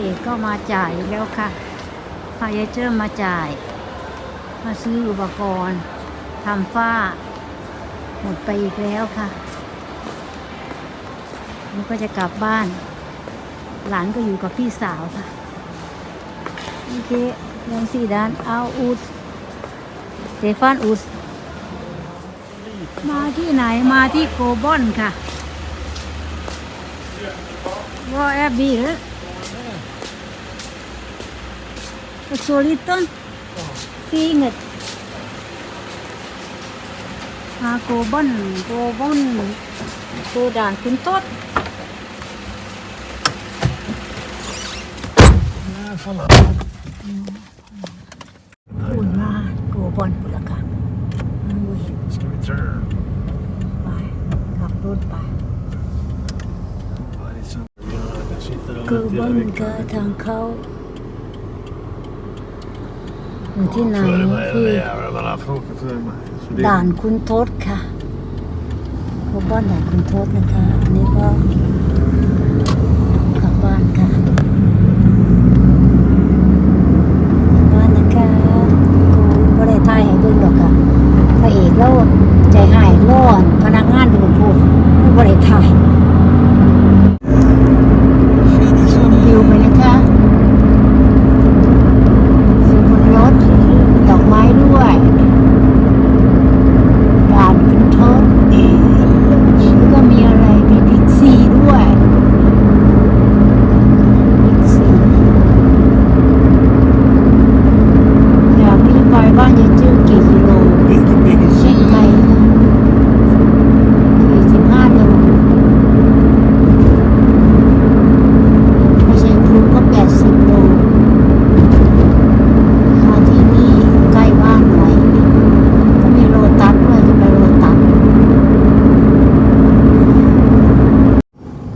เอกก็มาจ่ายแล้วค่ะพายเจิ้มมาจ่าย มาซื้ออุปกรณ์ทำฝ้า หมดไปอีกแล้วค่ะนี่ก็จะกลับบ้าน หลานก็อยู่กับพี่สาวค่ะ โอเคยังสี่ด้านเอาอุดเตฟานอุดมาที่ไหนมาที่โกบอนค่ะว่าแอบบีหรือ Kesulitan Ingat à, Cô Bân Cô Bân Cô đàn cũng tốt Ui ma Cô Bân bữa là cả Ui Ska vi turn? Bài Gặp rốt bài Ja, det är sant. Ja, där sitter de Cô ute i Bân อยู่ที่ไหน Före mig, den ที่ där jäveln. Man har haft åka före mig. Så det är- ด่านคุณทศค่ะโคบ้านด่านคุณทศนะคะ อันนี้ก็กลับบ้านค่ะกลับบ้านนะคะกูก็ได้ท่ายให้เบิ่งดอกค่ะพระเอกแล้วใจหายร้อน พนักงานดูพูดไม่บริถ่ายชมวิวไปนะคะอยู่บนรถดอกไม้ด้วย ด่านคุณทศแล้วก็มีอะไร มีบิ๊กซีด้วยบิ๊กซีจากนี้ไปบ้านยายจื้อกี่กิโล Biggie, biggie เช็คไกลค่ะสี่สิบห้าโลไม่ใช่ครูก็แปดสิบโลมาที่นี่ใกล้บ้านหน่อย ก็มีโลตัสด้วยจะไปโลตัส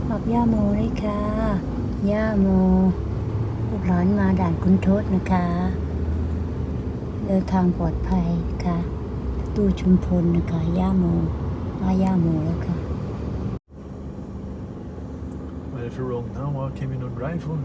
กับ ย่าโมเลยค่ะย่าโมลูกหลานมาด่านคุณทศนะคะเดินทางปลอดภัยค่ะตู้ชุมพลนะคะย่าโมมาย่าโมแล้วค่ะ Weil für Rong now? What came in on drive for?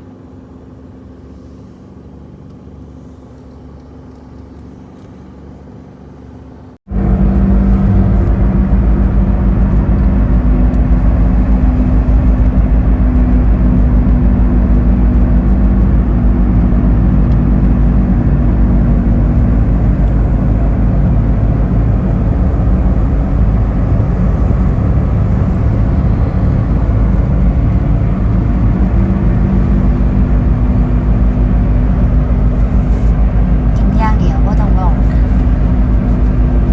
กินอย่างเดียวว่าต้องลองนะ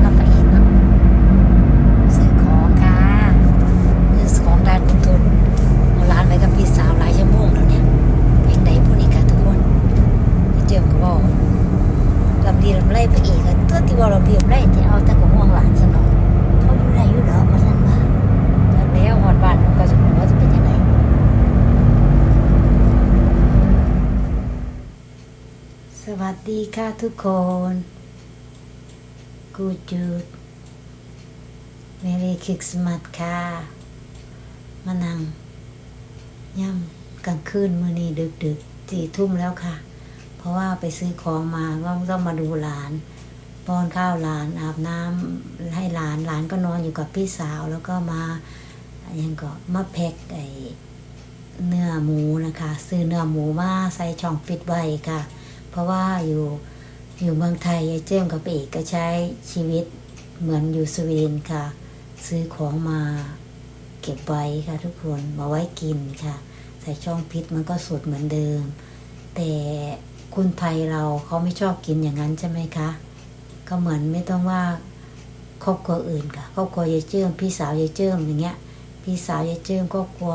นับไปอีกนะซื้อของค่ะซื้อของด้านคุณทุนเอาร้านไปกับพี่สาวหลายชั่วโมงแล้วเนี่ยเพลงใดผู้นี้ค่ะทุกคนพี่เจิมก็บอกลำดีลำไรไปอีกอะตัวที่ว่าเราเบียบไรที่เอาแต่ของห่วงหลานสนองเขาอยู่ไหนอยู่เหรอมาสั่นมาจากแล้วหอดบ้านมันก็จะรู้ว่าจะเป็นยังไง สวัส ดีค่ะทุกคน กูจูดเมรีคริสมาสค่ะ มานั่งย่ำกลางคืนมือนี้ดึกดึกๆสี่ทุ่มแล้วค่ะ เพราะว่าไปซื้อของมาก็ต้องมาดูหลานป้อนข้าวหลานอาบน้ำให้หลานหลานก็นอนอยู่กับพี่สาวแล้วก็มาอย่างก็มาแพ็กไอเนื้อหมูนะคะ ซื้อเนื้อหมูมาใส่ช่องฟิตไว้ค่ะ เพราะว่าอยู่อยู่เมืองไทยยายเจ้มกับเอกก็ใช้ชีวิตเหมือนอยู่สวีเดนค่ะ ซื้อของมาเก็บไว้ค่ะทุกคนมาไว้กินค่ะ ใส่ช่องพิษมันก็สดเหมือนเดิม แต่คุณไทยเราเขาไม่ชอบกินอย่างนั้นใช่ไหมคะก็เหมือนไม่ต้องว่าครอบครัวอื่นค่ะครอบครัวยายเจิ้มพี่สาวยายเจิ้มอย่างเงี้ย พี่สาวยายเจิ้มครอบครัว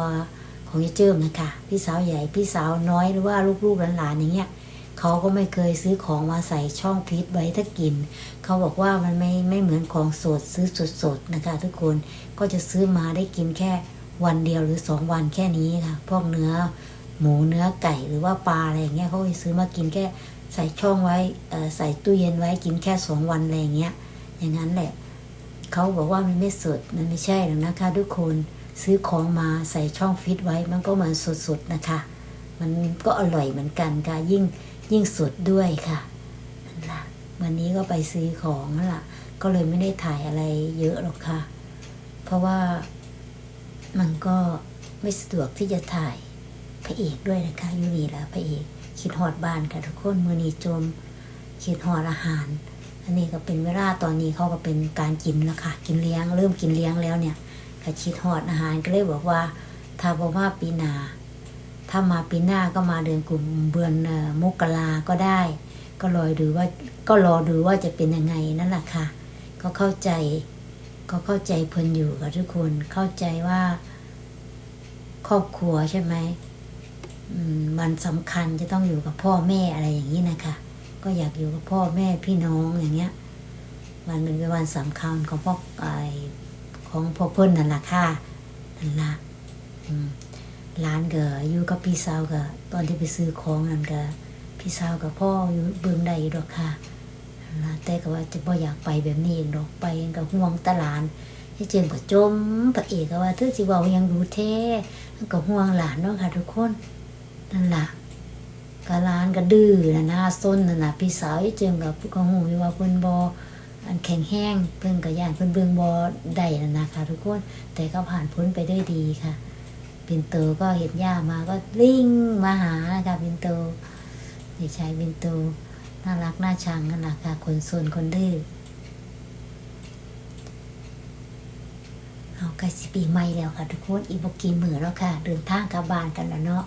ของยายเจิ้มนะคะพี่สาวใหญ่พี่สาวน้อยหรือว่าลูกๆหลานๆอย่างเงี้ย เขาก็ไม่เคยซื้อของมาใส่ช่องฟีดไว้ถ้ากิน เขาบอกว่ามันไม่ไม่เหมือนของสดซื้อสดๆนะคะ ทุกคนก็จะซื้อมาได้กินแค่วันเดียวหรือสองวันแค่นี้ค่ะ พวกเนื้อหมูเนื้อไก่หรือว่าปลาอะไรอย่างเงี้ยเขาก็จะซื้อมากินแค่ใส่ช่องไว้ใส่ตู้เย็นไว้กินแค่สองวันอะไรอย่างเงี้ย อย่างนั้นแหละเขาบอกว่ามันไม่สดมันไม่ใช่หรอกนะคะ ทุกคนซื้อของมาใส่ช่องฟิตไว้มันก็เหมือนสดๆนะคะ มันก็อร่อยเหมือนกันค่ะยิ่ง ยิ่งสดด้วยค่ะนั่นล่ะวันนี้ก็ไปซื้อของล่ะ ก็เลยไม่ได้ถ่ายอะไรเยอะหรอกค่ะ เพราะว่ามันก็ไม่สะดวกที่จะถ่ายพระเอกด้วยนะคะอยูนี่แหละพระเอกคิดฮอดบ้านค่ะทุกคนมือนีจมคิดฮอดอาหาร อันนี้ก็เป็นเวลาตอนนี้เขาก็เป็นการกินแล้วค่ะ กินเลี้ยง เริ่มกินเลี้ยงแล้วเนี่ยก็คิดฮอดอาหารก็เลยบอกว่าถ้าบอกว่าปีนา ถ้ามาปีหน้าก็มาเดือนกลุ่มเบือนมกราก็ได้ ก็รอดูว่าก็รอดูว่าจะเป็นยังไงนั่นแหละค่ะ ก็เข้าใจ ก็เข้าใจเพิ่นอยู่กับทุกคนเข้าใจว่า ครอบครัวใช่ไหมมันสำคัญจะต้องอยู่กับพ่อแม่อะไรอย่างนี้นะคะ ก็อยากอยู่กับพ่อแม่พี่น้องอย่างเงี้ยมันเป็นวันสำคัญของพ่อไอของพ่อเพิ่นนั่นแหละค่ะนั่นละอืม ร้านก็อยู่กับพี่สาวก็ตอนที่ไปซื้อของนั่นก็พี่สาวกับพ่ออยู่เบิ่งได้อยู่ดอกค่ะนะแต่ก็ว่าจะบ่อยากไปแบบนี้ดอกไปก็ห่วงตลานที่เจิมก็จมพระเอกก็ว่าเธอสิเว้ายังดูแท้มันก็ห่วงหลานเนาะค่ะทุกคนนั่นล่ะกะร้านก็ดื้อนะหน้าส้นนะนะพี่สาวที่เจิมกับก็หูอยู่ว่าเพิ่นบออันแข็งแห้งเพิ่นก็ย่านเพิ่นเบิ่งบอได้นะนะคะทุกคนแต่ก็ผ่านพ้นไปด้วยดีค่ะ ปินโตก็เห็นย่ามาก็ลิ่งมาหานะคะปินโตเด็กชายปินโตน่ารักน่าชังกันนะคะคนซนคนดื้อเอาใกล้สิปีใหม่แล้วค่ะ ทุกคนอีบกีมือแล้วค่ะ เดินทางกลับบ้านกันแล้วเนาะ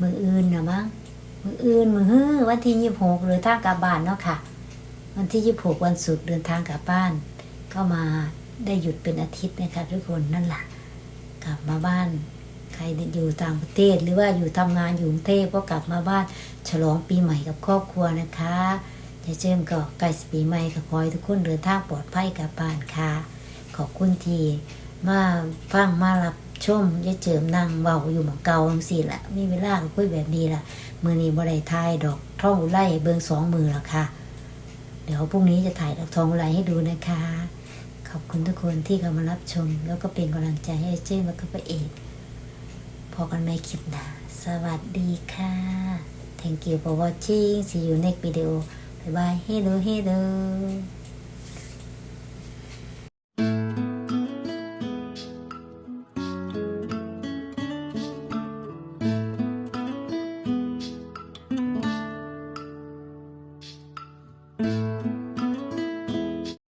มืออื่นนะมั้งมืออื่นมือฮื้อวันที่ยี่หกเดินทางกลับบ้านเนาะค่ะ วันที่ยี่หกวันศุกร์เดินทางกลับบ้าน ก็มาได้หยุดเป็นอาทิตย์นะคะทุกคนนั่นแหละกลับมาบ้าน ใครอยู่ต่างประเทศหรือว่าอยู่ทำงานอยู่กรุงเทพก็กลับมาบ้านฉลองปีใหม่กับครอบครัวนะคะจะเจิมก็ใกล้ปีใหม่ก็ขอให้ทุกคนเดินทางปลอดภัยกลับบ้านค่ะ ขอบคุณทีมาฟังมารับชมยายเจิมนั่งเบาอยู่หมองเก่าจังสี่ละมีเวลาก็คุยแบบนี้ละมือนี้บ่ได้ถ่ายดอกท่องไลเบิงสองมือล้วค่ะ เดี๋ยวพรุ่งนี้จะถ่ายดอกทองอุไลให้ดูนะคะ ขอบคุณทุกคนที่เข้ามารับชม แล้วก็เป็นกำลังใจให้เจ้แล้วก็พระเอก พอกันไม่คลิปหนะสวัสดีค่ะ thank you for watching see you next video bye bye hello hello